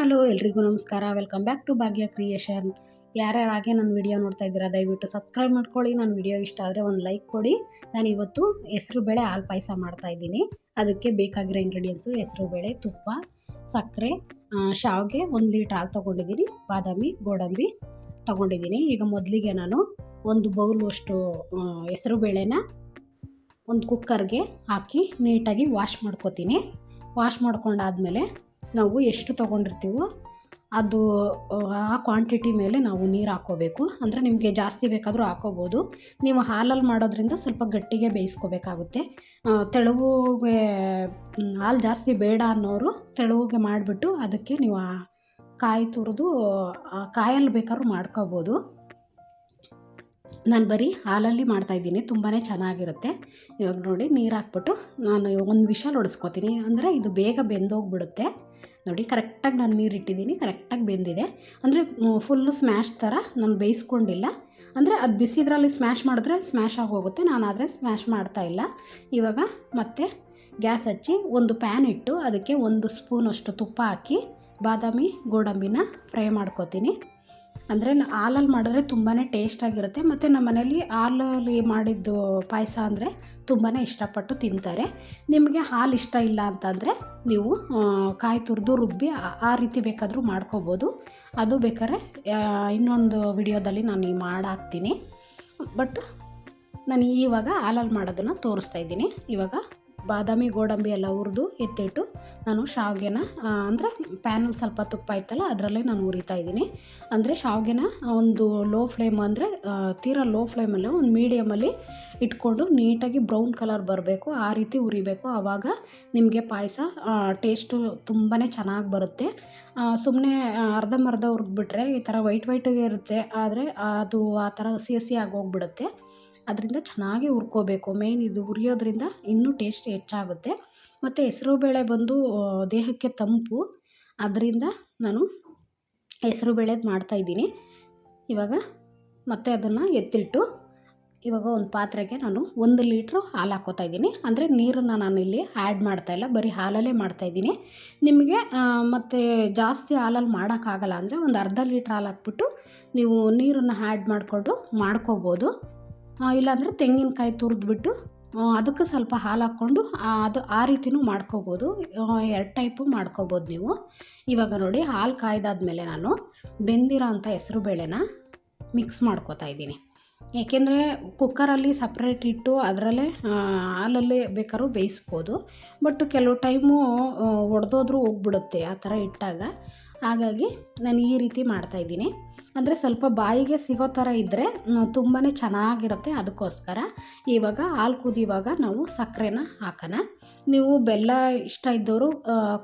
ಎಲ್ರಿಗೂ ನಮಸ್ಕಾರ. Welcome back to Bhagya creation ಯಾರ್ಯಾರು ಹಾಗೆ ನನ್ನ ವಿಡಿಯೋ ನೋಡ್ತಾ ಇದ್ದೀರಾ, ದಯವಿಟ್ಟು ಸಬ್ಸ್ಕ್ರೈಬ್ ಮಾಡ್ಕೊಳ್ಳಿ. ನನ್ನ ವಿಡಿಯೋ ಇಷ್ಟ ಆದರೆ ಒಂದು ಲೈಕ್ ಕೊಡಿ. ನಾನು ಇವತ್ತು ಹೆಸರು ಬೇಳೆ ಹಾಲು ಪಾಯಸ ಮಾಡ್ತಾ ಇದ್ದೀನಿ. ಅದಕ್ಕೆ ಬೇಕಾಗಿರೋ ಇಂಗ್ರೀಡಿಯೆಂಟ್ಸು ಹೆಸರು ಬೇಳೆ, ತುಪ್ಪ, ಸಕ್ಕರೆ ಶಾವಿಗೆ ಒಂದು ಲೀಟ್ರ್ ಹಾಲು ತೊಗೊಂಡಿದ್ದೀನಿ. ಬಾದಾಮಿ, ಗೋಡಂಬಿ ತೊಗೊಂಡಿದ್ದೀನಿ. ಈಗ ಮೊದಲಿಗೆ ನಾನು ಒಂದು ಬೌಲಷ್ಟು ಹೆಸರು ಬೇಳೆನ ಒಂದು ಕುಕ್ಕರ್ಗೆ ಹಾಕಿ ನೀಟಾಗಿ ವಾಶ್ ಮಾಡ್ಕೋತೀನಿ. ವಾಶ್ ಮಾಡ್ಕೊಂಡಾದಮೇಲೆ ನಾವು ಎಷ್ಟು ತೊಗೊಂಡಿರ್ತೀವೋ ಅದು, ಆ ಕ್ವಾಂಟಿಟಿ ಮೇಲೆ ನಾವು ನೀರು ಹಾಕ್ಕೋಬೇಕು ಅಂದರೆ ನಿಮಗೆ ಜಾಸ್ತಿ ಬೇಕಾದರೂ ಹಾಕ್ಕೋಬೋದು ನೀವು ಹಾಲಲ್ಲಿ ಮಾಡೋದ್ರಿಂದ ಸ್ವಲ್ಪ ಗಟ್ಟಿಗೆ ಬೇಯಿಸ್ಕೋಬೇಕಾಗುತ್ತೆ. ತೆಳುವಿಗೆ ಹಾಲು ಜಾಸ್ತಿ ಬೇಡ ಅನ್ನೋರು ತೆಳುವಿಗೆ ಮಾಡಿಬಿಟ್ಟು ಅದಕ್ಕೆ ನೀವು ಕಾಯಿ ತುರಿದು ಕಾಯಲ್ಲಿ ಬೇಕಾದ್ರೂ ಮಾಡ್ಕೋಬೋದು. ನಾನು ಬರೀ ಹಾಲಲ್ಲಿ ಮಾಡ್ತಾಯಿದ್ದೀನಿ ತುಂಬಾ ಚೆನ್ನಾಗಿರುತ್ತೆ. ಇವಾಗ ನೋಡಿ ನೀರು ಹಾಕ್ಬಿಟ್ಟು ನಾನು ಒಂದು ವಿಷಲ್ ಹೊಡೆಸ್ಕೊತೀನಿ. ಅಂದರೆ ಇದು ಬೇಗ ಬೆಂದೋಗ್ಬಿಡುತ್ತೆ. ನೋಡಿ ಕರೆಕ್ಟಾಗಿ ನಾನು ನೀರು ಇಟ್ಟಿದ್ದೀನಿ ಕರೆಕ್ಟಾಗಿ ಬೆಂದಿದೆ. ಅಂದರೆ ಫುಲ್ಲು ಸ್ಮ್ಯಾಶ್ ಥರ ನಾನು ಬೇಯಿಸ್ಕೊಂಡಿಲ್ಲ. ಅಂದರೆ, ಅದು ಬಿಸಿದ್ರಲ್ಲಿ ಸ್ಮ್ಯಾಶ್ ಮಾಡಿದ್ರೆ ಸ್ಮ್ಯಾಶ್ ಆಗೋಗುತ್ತೆ ನಾನು ಆದರೆ ಸ್ಮ್ಯಾಶ್ ಮಾಡ್ತಾಯಿಲ್ಲ ಇವಾಗ ಮತ್ತೆ ಗ್ಯಾಸ್ ಹಚ್ಚಿ ಒಂದು ಪ್ಯಾನ್ ಇಟ್ಟು, ಅದಕ್ಕೆ ಒಂದು ಸ್ಪೂನಷ್ಟು ತುಪ್ಪ ಹಾಕಿ, ಬಾದಾಮಿ, ಗೋಡಂಬಿನ ಫ್ರೈ ಮಾಡ್ಕೊತೀನಿ. ಅಂದರೆ ಹಾಲಲ್ಲಿ ಮಾಡಿದ್ರೆ ತುಂಬಾ ಟೇಸ್ಟಾಗಿರುತ್ತೆ ಮತ್ತು ನಮ್ಮ ಮನೇಲಿ ಹಾಲಲ್ಲಿ ಮಾಡಿದ್ದು ಪಾಯಸ ಅಂದರೆ ತುಂಬಾ ಇಷ್ಟಪಟ್ಟು ತಿಂತಾರೆ. ನಿಮಗೆ ಹಾಲು ಇಷ್ಟ ಇಲ್ಲ ಅಂತಂದರೆ ನೀವು ಕಾಯಿ ತುರಿದು ರುಬ್ಬಿ ಆ ರೀತಿ ಬೇಕಾದರೂ ಮಾಡ್ಕೋಬೋದು. ಅದು ಬೇಕಾದ್ರೆ ಇನ್ನೊಂದು ವಿಡಿಯೋದಲ್ಲಿ ನಾನು ಮಾಡಾಕ್ತೀನಿ. ಬಟ್ ನಾನು ಇವಾಗ ಹಾಲಲ್ಲಿ ಮಾಡೋದನ್ನು ತೋರಿಸ್ತಾ ಇದ್ದೀನಿ. ಇವಾಗ ಬಾದಾಮಿ ಗೋಡಂಬಿ ಎಲ್ಲ ಹುರಿದು ಎತ್ತಿಟ್ಟು ನಾನು ಶಾವಿಗೆನ ಅಂದರೆ ಪ್ಯಾನಲ್ಲಿ ಸ್ವಲ್ಪ ತುಪ್ಪ ಇತ್ತಲ್ಲ ಅದರಲ್ಲೇ ನಾನು ಉರಿತಾ ಇದ್ದೀನಿ. ಅಂದರೆ ಶಾವಿಗೆನ ಒಂದು ಲೋ ಫ್ಲೇಮ್ ಅಂದರೆ ತೀರಾ ಲೋ ಫ್ಲೇಮಲ್ಲಿ ಒಂದು ಮೀಡಿಯಮಲ್ಲಿ ಇಟ್ಕೊಂಡು ನೀಟಾಗಿ ಬ್ರೌನ್ ಕಲರ್ ಬರಬೇಕು, ಆ ರೀತಿ ಉರಿಬೇಕು ಆವಾಗ ನಿಮಗೆ ಪಾಯಸ ಟೇಸ್ಟು ತುಂಬಾ ಚೆನ್ನಾಗಿ ಬರುತ್ತೆ. ಸುಮ್ಮನೆ ಅರ್ಧಂಬರ್ಧ ಹುರಿದ್ಬಿಟ್ರೆ ಈ ಥರ ವೈಟ್ ವೈಟಿಗೆ ಇರುತ್ತೆ, ಆದರೆ ಅದು ಆ ಥರ ಹಸಿ ಹಸಿ ಆಗೋಗ್ಬಿಡುತ್ತೆ ಅದರಿಂದ ಚೆನ್ನಾಗಿ ಹುರ್ಕೋಬೇಕು. ಮೇಯ್ನ್ ಇದು ಹುರಿಯೋದ್ರಿಂದ ಇನ್ನೂ ಟೇಸ್ಟ್ ಹೆಚ್ಚಾಗುತ್ತೆ. ಮತ್ತು ಹೆಸರು ಬೇಳೆ ಬಂದು ದೇಹಕ್ಕೆ ತಂಪು. ಅದರಿಂದ ನಾನು ಹೆಸರು ಬೇಳೆದು ಮಾಡ್ತಾಯಿದ್ದೀನಿ ಇವಾಗ ಮತ್ತೆ ಅದನ್ನು ಎತ್ತಿಟ್ಟು, ಇವಾಗ ಒಂದು ಪಾತ್ರೆಗೆ ನಾನು ಒಂದು ಲೀಟ್ರು ಹಾಲು ಹಾಕ್ಕೋತಾ ಇದ್ದೀನಿ. ಅಂದರೆ ನೀರನ್ನು ನಾನು ಇಲ್ಲಿ ಆ್ಯಡ್ ಮಾಡ್ತಾಯಿಲ್ಲ ಬರೀ ಹಾಲಲ್ಲೇ ಮಾಡ್ತಾಯಿದ್ದೀನಿ ನಿಮಗೆ ಮತ್ತು ಜಾಸ್ತಿ ಹಾಲಲ್ಲಿ ಮಾಡೋಕ್ಕಾಗಲ್ಲ. ಅಂದರೆ ಒಂದು ಅರ್ಧ ಲೀಟ್ರ್ ಹಾಲು ಹಾಕ್ಬಿಟ್ಟು ನೀವು ನೀರನ್ನು ಆ್ಯಡ್ ಮಾಡಿಕೊಂಡು ಮಾಡ್ಕೋಬೋದು. ಇಲ್ಲಾಂದರೆ ತೆಂಗಿನಕಾಯಿ ತುರಿದ್ಬಿಟ್ಟು ಅದಕ್ಕೆ ಸ್ವಲ್ಪ ಹಾಲು ಹಾಕ್ಕೊಂಡು ಅದು ಆ ರೀತಿಯೂ ಮಾಡ್ಕೋಬೋದು. ಎರಡು ಟೈಪು ಮಾಡ್ಕೋಬೋದು ನೀವು. ಇವಾಗ ನೋಡಿ, ಹಾಲು ಕಾಯ್ದಾದ್ಮೇಲೆ ನಾನು ಬೆಂದಿರೋ ಅಂಥ ಹೆಸರು ಬೇಳೆನ ಮಿಕ್ಸ್ ಮಾಡ್ಕೋತಾ ಇದ್ದೀನಿ. ಏಕೆಂದರೆ ಕುಕ್ಕರಲ್ಲಿ ಸಪ್ರೇಟ್ ಇಟ್ಟು ಅದರಲ್ಲೇ ಹಾಲಲ್ಲೇ ಬೇಕಾದ್ರೂ ಬೇಯಿಸ್ಬೋದು. ಬಟ್ ಕೆಲವು ಟೈಮು ಒಡೆದೋದ್ರೂ ಹೋಗ್ಬಿಡುತ್ತೆ ಆ ಥರ ಇಟ್ಟಾಗ. ಹಾಗಾಗಿ ನಾನು ಈ ರೀತಿ ಮಾಡ್ತಾಯಿದ್ದೀನಿ ಅಂದರೆ ಸ್ವಲ್ಪ ಬಾಯಿಗೆ ಸಿಗೋ ಥರ ಇದ್ದರೆ ತುಂಬಾ ಚೆನ್ನಾಗಿರುತ್ತೆ ಅದಕ್ಕೋಸ್ಕರ. ಇವಾಗ ಹಾಲು ಕುದಿಯುವಾಗ ನಾವು ಸಕ್ಕರೆನ ಹಾಕೋಣ. ನೀವು ಬೆಲ್ಲ ಇಷ್ಟ ಇದ್ದವರು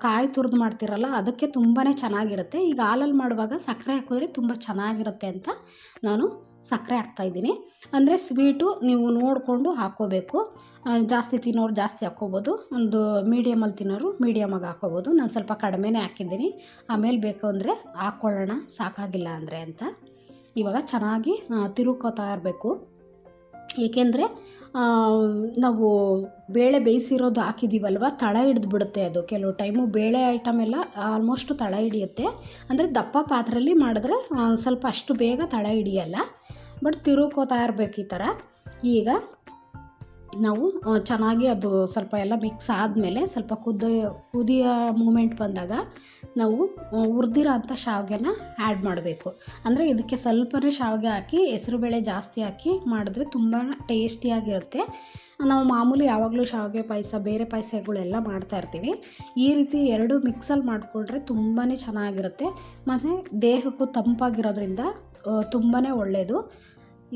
ಕಾಯಿ ತುರಿದು ಮಾಡ್ತಿರಲ್ಲ, ಅದಕ್ಕೆ ತುಂಬಾ ಚೆನ್ನಾಗಿರುತ್ತೆ. ಈಗ ಹಾಲಲ್ಲಿ ಮಾಡುವಾಗ ಸಕ್ಕರೆ ಹಾಕಿದ್ರೆ ತುಂಬ ಚೆನ್ನಾಗಿರುತ್ತೆ ಅಂತ ನಾನು ಸಕ್ಕರೆ ಹಾಕ್ತಾಯಿದ್ದೀನಿ ಅಂದರೆ ಸ್ವೀಟು ನೀವು ನೋಡಿಕೊಂಡು ಹಾಕ್ಕೋಬೇಕು. ಜಾಸ್ತಿ ತಿನ್ನೋರು ಜಾಸ್ತಿ ಹಾಕ್ಕೋಬೋದು. ಒಂದು ಮೀಡಿಯಮಲ್ಲಿ ತಿನ್ನೋರು ಮೀಡಿಯಮಾಗಿ ಹಾಕ್ಕೋಬೋದು. ನಾನು ಸ್ವಲ್ಪ ಕಡಿಮೆನೇ ಹಾಕಿದ್ದೀನಿ. ಆಮೇಲೆ ಬೇಕು ಅಂದರೆ ಹಾಕ್ಕೊಳ್ಳೋಣ, ಸಾಕಾಗಿಲ್ಲ ಅಂದರೆ ಅಂತ. ಇವಾಗ ಚೆನ್ನಾಗಿ ತಿರುಕೋತಾ ಇರಬೇಕು. ಏಕೆಂದರೆ ನಾವು ಬೇಳೆ ಬೇಯಿಸಿರೋದು ಹಾಕಿದ್ದೀವಲ್ವ ತಳ ಹಿಡ್ದು ಬಿಡುತ್ತೆ ಅದು. ಕೆಲವು ಟೈಮು ಬೇಳೆ ಐಟಮ್ ಎಲ್ಲ ಆಲ್ಮೋಸ್ಟ್ ತಳ ಹಿಡಿಯುತ್ತೆ. ಅಂದರೆ ದಪ್ಪ ಪಾತ್ರೆಯಲ್ಲಿ ಮಾಡಿದ್ರೆ ಸ್ವಲ್ಪ ಅಷ್ಟು ಬೇಗ ತಳ ಹಿಡಿಯಲ್ಲ. ಬಟ್ ತಿರುಕೋತಾ ಇರಬೇಕು ಈ ಥರ. ಈಗ ನಾವು ಚೆನ್ನಾಗಿ ಅದು ಸ್ವಲ್ಪ ಎಲ್ಲ ಮಿಕ್ಸ್ ಆದಮೇಲೆ ಸ್ವಲ್ಪ ಕುದ ಕುದಿಯ ಮೂಮೆಂಟ್ ಬಂದಾಗ ನಾವು ಹುರಿದಿರೋ ಅಂಥ ಶಾವಿಗೆನ ಆ್ಯಡ್ ಮಾಡಬೇಕು. ಅಂದರೆ ಇದಕ್ಕೆ ಸ್ವಲ್ಪನೇ ಶಾವಿಗೆ ಹಾಕಿ ಹೆಸರುಬೇಳೆ ಜಾಸ್ತಿ ಹಾಕಿ ಮಾಡಿದ್ರೆ ತುಂಬ ಟೇಸ್ಟಿಯಾಗಿರುತ್ತೆ ನಾವು ಮಾಮೂಲಿ ಯಾವಾಗಲೂ ಶಾವಿಗೆ ಪಾಯಸ, ಬೇರೆ ಪಾಯಸಗಳೆಲ್ಲ ಮಾಡ್ತಾ ಇರ್ತೀವಿ. ಈ ರೀತಿ ಎರಡು ಮಿಕ್ಸಲ್ಲಿ ಮಾಡಿಕೊಂಡ್ರೆ ತುಂಬಾ ಚೆನ್ನಾಗಿರುತ್ತೆ. ಮತ್ತು ದೇಹಕ್ಕೂ ತಂಪಾಗಿರೋದ್ರಿಂದ ತುಂಬಾ ಒಳ್ಳೆಯದು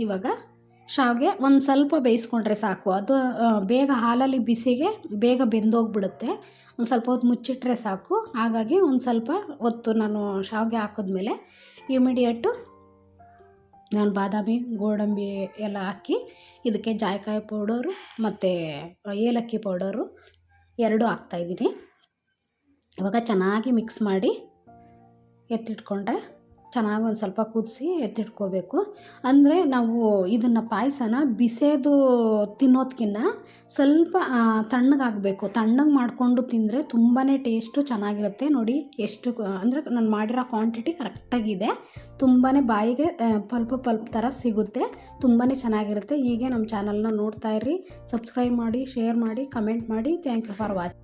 ಇವಾಗ ಶಾವಿಗೆ ಒಂದು ಸ್ವಲ್ಪ ಬೇಯಿಸ್ಕೊಂಡ್ರೆ ಸಾಕು. ಅದು ಬೇಗ ಹಾಲಲ್ಲಿ ಬಿಸಿಗೆ ಬೇಗ ಬೆಂದೋಗ್ಬಿಡುತ್ತೆ. ಒಂದು ಸ್ವಲ್ಪ ಹೊತ್ತು ಮುಚ್ಚಿಟ್ರೆ ಸಾಕು. ಹಾಗಾಗಿ ಒಂದು ಸ್ವಲ್ಪ ಹೊತ್ತು ನಾನು ಶಾವಿಗೆ ಹಾಕಿದ್ಮೇಲೆ ಇಮಿಡಿಯೇಟು ನಾನು ಬಾದಾಮಿ, ಗೋಡಂಬಿ ಎಲ್ಲ ಹಾಕಿ ಇದಕ್ಕೆ ಜಾಯಿಕಾಯಿ ಪೌಡರು ಮತ್ತು ಏಲಕ್ಕಿ ಪೌಡರು ಎರಡೂ ಹಾಕ್ತಾಯಿದ್ದೀನಿ ಇವಾಗ ಚೆನ್ನಾಗಿ ಮಿಕ್ಸ್ ಮಾಡಿ ಎತ್ತಿಟ್ಕೊಂಡ್ರೆ ಚೆನ್ನಾಗಿ ಒಂದು ಸ್ವಲ್ಪ ಕುದಿಸಿ ಎತ್ತಿಟ್ಕೋಬೇಕು. ಅಂದರೆ ನಾವು ಇದನ್ನು ಪಾಯಸನ ಬಿಸೇದು ತಿನ್ನೋದಕ್ಕಿಂತ ಸ್ವಲ್ಪ ತಣ್ಣಗಾಗಬೇಕು. ತಣ್ಣಗೆ ಮಾಡಿಕೊಂಡು ತಿಂದರೆ ತುಂಬಾ ಟೇಸ್ಟು ಚೆನ್ನಾಗಿರುತ್ತೆ. ನೋಡಿ ಎಷ್ಟು, ಅಂದರೆ ನಾನು ಮಾಡಿರೋ ಕ್ವಾಂಟಿಟಿ ಕರೆಕ್ಟಾಗಿದೆ. ತುಂಬಾ ಬಾಯಿಗೆ ಪಲ್ಪ ಪಲ್ಪ್ ಥರ ಸಿಗುತ್ತೆ. ತುಂಬಾ ಚೆನ್ನಾಗಿರುತ್ತೆ. ಹೀಗೆ ನಮ್ಮ ಚಾನಲ್ನ ನೋಡ್ತಾ ಇರ್ರಿ. ಸಬ್ಸ್ಕ್ರೈಬ್ ಮಾಡಿ ಶೇರ್ ಮಾಡಿ ಕಮೆಂಟ್ ಮಾಡಿ. Thank you for watch